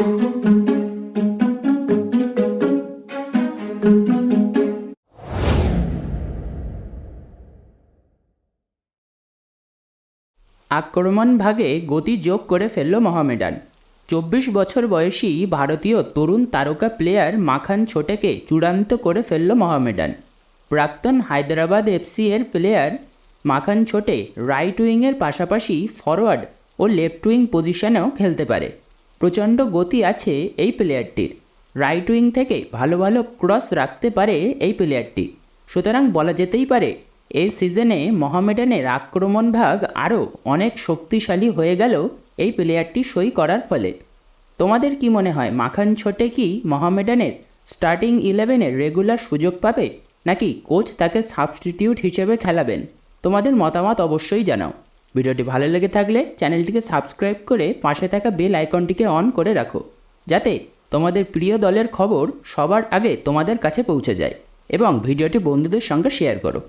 আক্রমণ ভাগে গতি যোগ করে ফেলল মহামেডান। চব্বিশ বছর বয়সী ভারতীয় তরুণ তারকা প্লেয়ার মাখান ছোটেকে চূড়ান্ত করে ফেলল মহামেডান। প্রাক্তন হায়দ্রাবাদ এফসি এর প্লেয়ার মাখান ছোটে রাইট উইংয়ের পাশাপাশি ফরওয়ার্ড ও লেফট উইং পজিশনেও খেলতে পারে। প্রচণ্ড গতি আছে এই প্লেয়ারটির। রাইট উইং থেকে ভালো ভালো ক্রস রাখতে পারে এই প্লেয়ারটি। সুতরাং বলা যেতেই পারে, এই সিজনে মোহামেডানের আক্রমণ ভাগ আরও অনেক শক্তিশালী হয়ে গেল এই প্লেয়ারটি সই করার ফলে। তোমাদের কি মনে হয়, মাখান ছোটে কি মোহামেডানের স্টার্টিং ইলেভেনের রেগুলার সুযোগ পাবে, নাকি কোচ তাকে সাবস্টিটিউট হিসেবে খেলাবেন? তোমাদের মতামত অবশ্যই জানাও। ভিডিওটি ভালো লেগে থাকলে চ্যানেলটিকে সাবস্ক্রাইব করে পাশে থাকা বেল আইকনটিকে অন করে রাখো, যাতে তোমাদের প্রিয় দলের খবর সবার আগে তোমাদের কাছে পৌঁছে যায় এবং ভিডিওটি বন্ধুদের সঙ্গে শেয়ার করো।